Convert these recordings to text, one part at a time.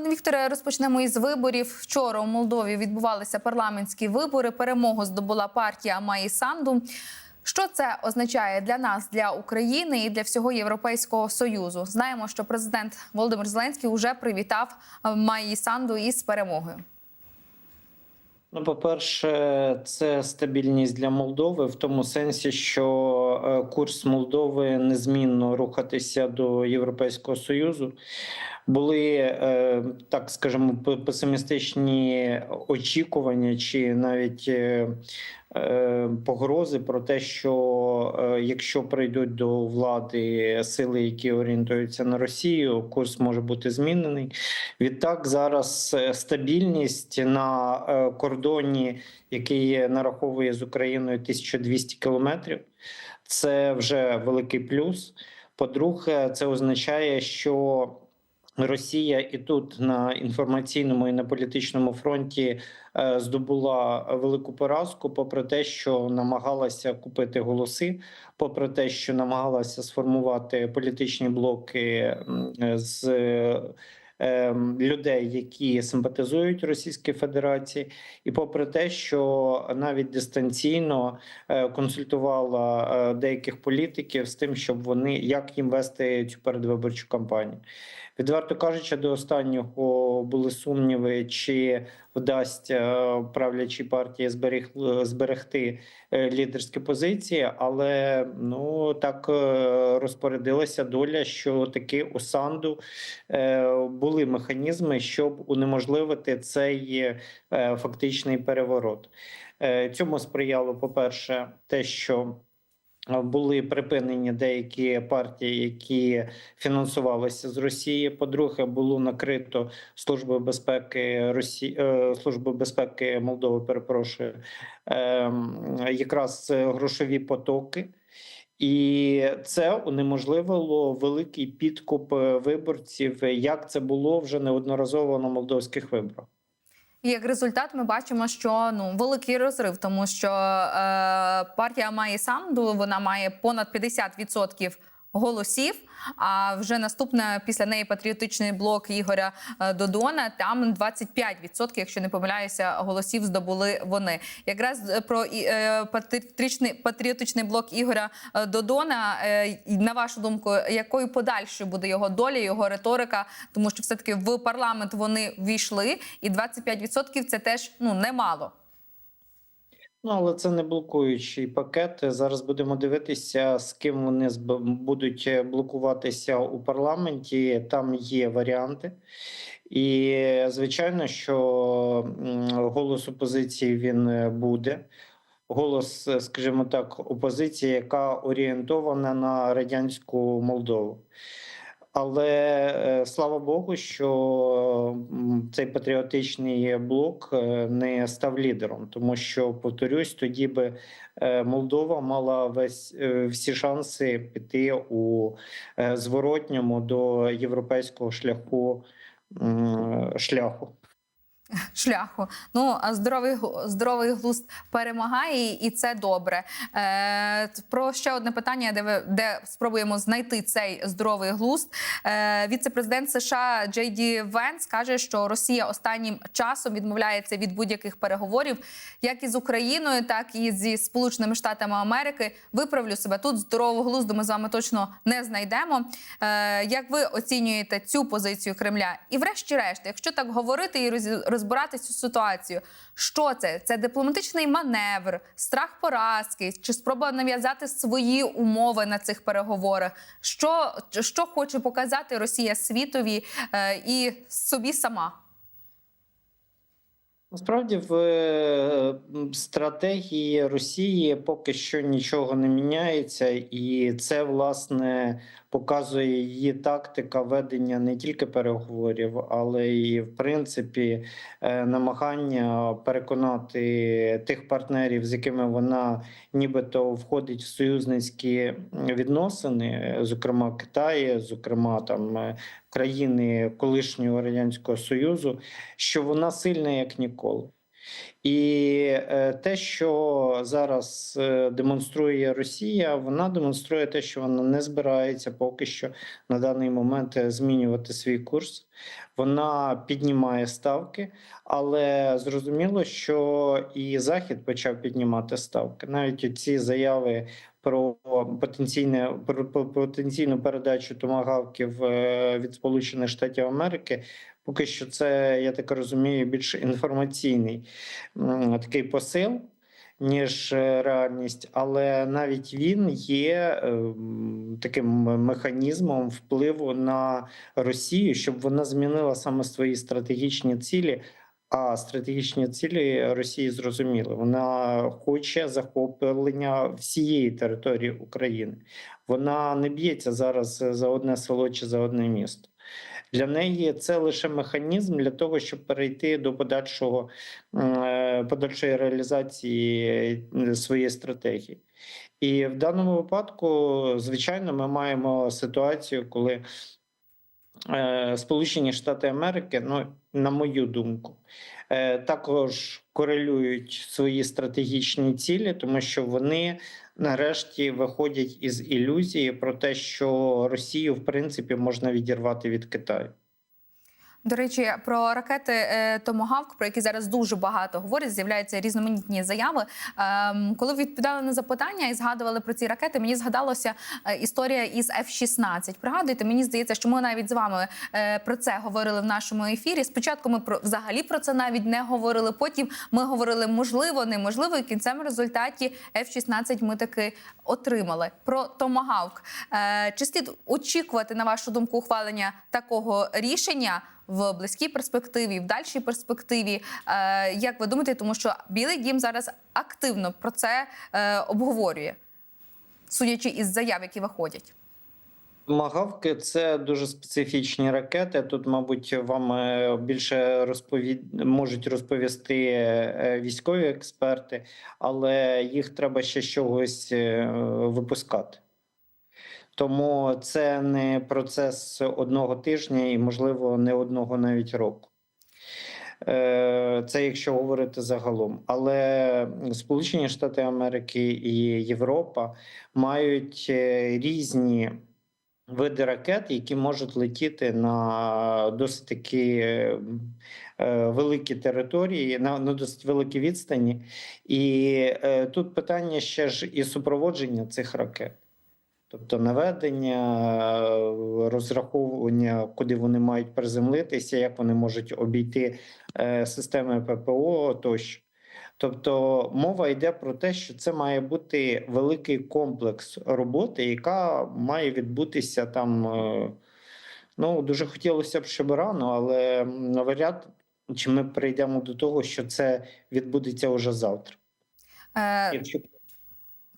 Пане Вікторе, розпочнемо із виборів. Вчора у Молдові відбувалися парламентські вибори. Перемогу здобула партія Маї Санду. Що це означає для нас, для України і для всього Європейського союзу? Знаємо, що президент Володимир Зеленський вже привітав Маї Санду із перемогою. Ну, по-перше, це стабільність для Молдови в тому сенсі, що е, курс Молдови незмінно рухатися до Європейського Союзу. Були, е, так скажемо, п- песимістичні очікування чи навіть е, е, погрози про те, що якщо прийдуть до влади сили, які орієнтуються на Росію, курс може бути змінений. Відтак зараз стабільність на кордоні, який нараховує з Україною 1200 кілометрів, це вже великий плюс. По-друге, це означає, що Росія і тут на інформаційному і на політичному фронті е, здобула велику поразку, попри те, що намагалася купити голоси, попри те, що намагалася сформувати політичні блоки з людей, які симпатизують Російській Федерації, і попри те, що навіть дистанційно е, консультувала е, деяких політиків з тим, щоб вони як їм вести цю передвиборчу кампанію. Відверто кажучи, до останнього були сумніви, чи вдасться правлячій партії зберіг, зберегти е, лідерські позиції, але ну так е, розпорядилася доля, що таки у Санду е, були механізми, щоб унеможливити цей е, фактичний переворот. Е, Цьому сприяло, по-перше, те, що е, були припинені деякі партії, які фінансувалися з Росії. По-друге, було накрито службою безпеки Росії службою безпеки Молдови. Перепрошую ем, якраз грошові потоки. І це унеможливило великий підкуп е, виборців, як це було вже неодноразово на молдовських виборах. І як результат, ми бачимо, що ну великий розрив, тому що е, партія має Санду вона має понад 50% голосів. А вже наступне після неї патріотичний блок Ігоря е, Додона. Там 25%, якщо не помиляюся, голосів здобули вони. Якраз е, про е, патріотичний патріотичний блок Ігоря Додона. На вашу думку, якою подальшою буде його доля, його риторика? Тому що все таки в парламент вони війшли, і 25% це теж ну немало. Ну, але це не блокуючий пакет. Зараз будемо дивитися, з ким вони будуть е, блокуватися у парламенті. Там є варіанти. І звичайно, що голос опозиції він е, буде. Голос, е, скажімо так, опозиції, яка орієнтована на радянську Молдову. Але е, слава Богу, що цей патріотичний блок е, не став лідером, тому що повторюсь, тоді би е, Молдова мала весь всі шанси піти у зворотньому до європейського шляху шляху. Шляху. Ну а здоровий здоровий глузд перемагає, і це добре. Е, про ще одне питання, де ви де спробуємо знайти цей здоровий глузд. Е, віце-президент США Джей Ді Венс каже, що Росія останнім часом відмовляється від будь-яких переговорів, як із Україною, так і зі Сполученими Штатами Америки. Виправлю себе тут. Здорового глузду ми з вами точно не знайдемо. Е, як ви оцінюєте цю позицію Кремля? І, врешті-решт, якщо так говорити і роз- розбирати цю ситуацію, що це? Це дипломатичний маневр, страх поразки, чи спроба нав'язати свої умови на цих переговорах? Що, що хоче показати Росія світові е, і собі сама? Насправді в стратегії Росії поки що нічого не міняється, і це власне показує її тактика ведення не тільки переговорів, але і в принципі е, намагання переконати тих партнерів, з якими вона нібито входить в союзницькі відносини, зокрема Китаю, зокрема там е, країни колишнього радянського союзу, що вона сильна як ніколи. І е, те, що зараз е, демонструє Росія, вона демонструє те, що вона не збирається поки що на даний момент е, змінювати свій курс. Вона піднімає ставки, але зрозуміло, що і Захід почав піднімати ставки. Навіть ці заяви про потенційне про потенційну передачу томагавків е, від Сполучених Штатів Америки. Поки що це, я так розумію, більш інформаційний такий посил, ніж е, реальність, але навіть він є ем, таким механізмом впливу на Росію, щоб вона змінила саме свої стратегічні цілі. А стратегічні цілі Росії зрозуміли. Вона хоче захоплення всієї території України. Вона не б'ється зараз за одне село чи за одне місто. Для неї це лише механізм для того, щоб перейти до подальшого е, подальшої реалізації е, своєї стратегії. І в даному випадку, звичайно, ми маємо ситуацію, коли Сполучені Штати Америки, ну на мою думку, е, також корелюють свої стратегічні цілі, тому що вони нарешті виходять із ілюзії про те, що Росію в принципі можна відірвати від Китаю. До речі, про ракети е, Томагавк, про які зараз дуже багато говорять, з'являються різноманітні заяви. Ем, коли відповідали на запитання і згадували про ці ракети, мені згадалося е, історія із F-16. Пригадуєте, мені здається, що ми навіть з вами е, про це говорили в нашому ефірі. Спочатку ми про взагалі про це навіть не говорили. Потім ми говорили можливо, неможливо, і в кінцевому результаті F-16 ми таки отримали. Про Томагавк. Чи слід очікувати на вашу думку ухвалення такого рішення? В близькій перспективі, в дальшій перспективі. Е, як ви думаєте, тому що Білий Дім зараз активно про це е, обговорює, судячи із заяв, які виходять. Магавки це дуже специфічні ракети. Тут, мабуть, вам е, більше розповід... можуть розповісти військові експерти, але їх треба ще з чогось випускати. Тому це не процес одного тижня і, можливо, не одного навіть року. Е, Це якщо говорити загалом. Але Сполучені Штати Америки і Європа мають е, різні види ракет, які можуть летіти на досить такі е, великі території, на, досить великі відстані. І тут питання ще ж і супроводження цих ракет. Тобто наведення, е, розраховування, куди вони мають приземлитися, як вони можуть обійти е, системи ППО тощо. Тобто мова йде про те, що це має бути великий комплекс роботи, яка має відбутися там. е, Ну, дуже хотілося б, щоб рано, але навряд чи ми прийдемо до того, що це відбудеться уже завтра. Якщо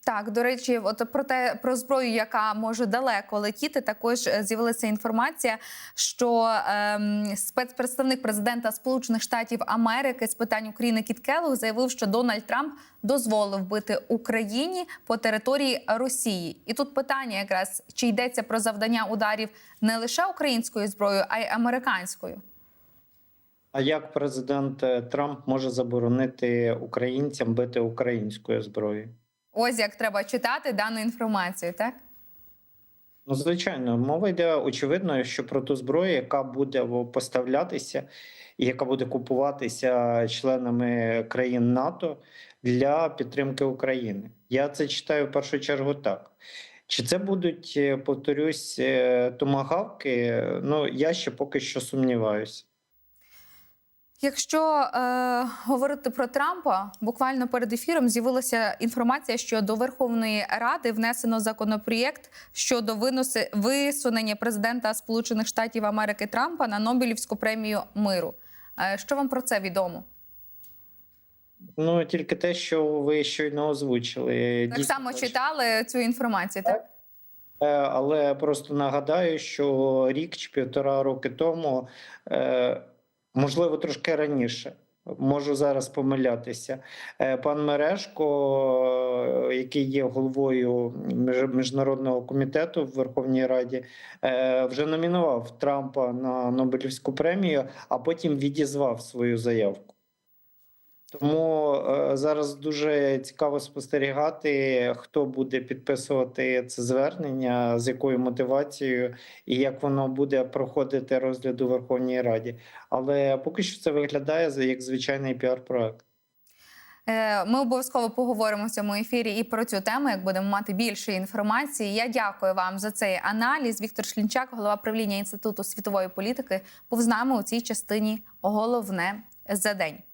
Так, до речі, от про те про зброю, яка може далеко летіти, також е, з'явилася інформація, що ем, спецпредставник президента Сполучених Штатів Америки з питань України Кіт Келлог заявив, що Дональд Трамп дозволив бити Україні по території Росії. І тут питання, якраз чи йдеться про завдання ударів не лише українською зброєю, а й американською. А як президент е, Трамп може заборонити українцям бити українською зброєю? Ось як треба читати дану інформацію, так? Ну, звичайно, мова йде очевидно, що про ту зброю, яка буде поставлятися і яка буде купуватися членами країн НАТО для підтримки України. Я це читаю в першу чергу так. Чи це будуть, е, повторюсь, е, томагавки? Ну я ще поки що сумніваюся. Якщо е, говорити про Трампа, буквально перед ефіром з'явилася інформація, що до Верховної Ради внесено законопроєкт щодо виноси висунення президента Сполучених Штатів Америки Трампа на Нобелівську премію миру. Е, що вам про це відомо? Ну тільки те, що ви щойно озвучили. Так Дійсно, само читали цю інформацію, так? Е, Але просто нагадаю, що рік чи півтора роки тому, е, можливо, трошки раніше. Можу зараз помилятися. Е, Пан Мережко, е, який є головою міжнародного комітету в Верховній Раді, е, вже номінував Трампа на Нобелівську премію, а потім відізвав свою заявку. Тому е, зараз дуже цікаво спостерігати, хто буде підписувати це звернення, з якою мотивацією і як воно буде проходити розгляд у Верховній Раді. Але поки що це виглядає як звичайний піар-проект. Е, Ми обов'язково поговоримо в цьому ефірі і про цю тему, як будемо мати більше інформації. Я дякую вам за цей аналіз. Віктор Шлінчак, голова правління інституту світової політики, був з нами у цій частині головне за день.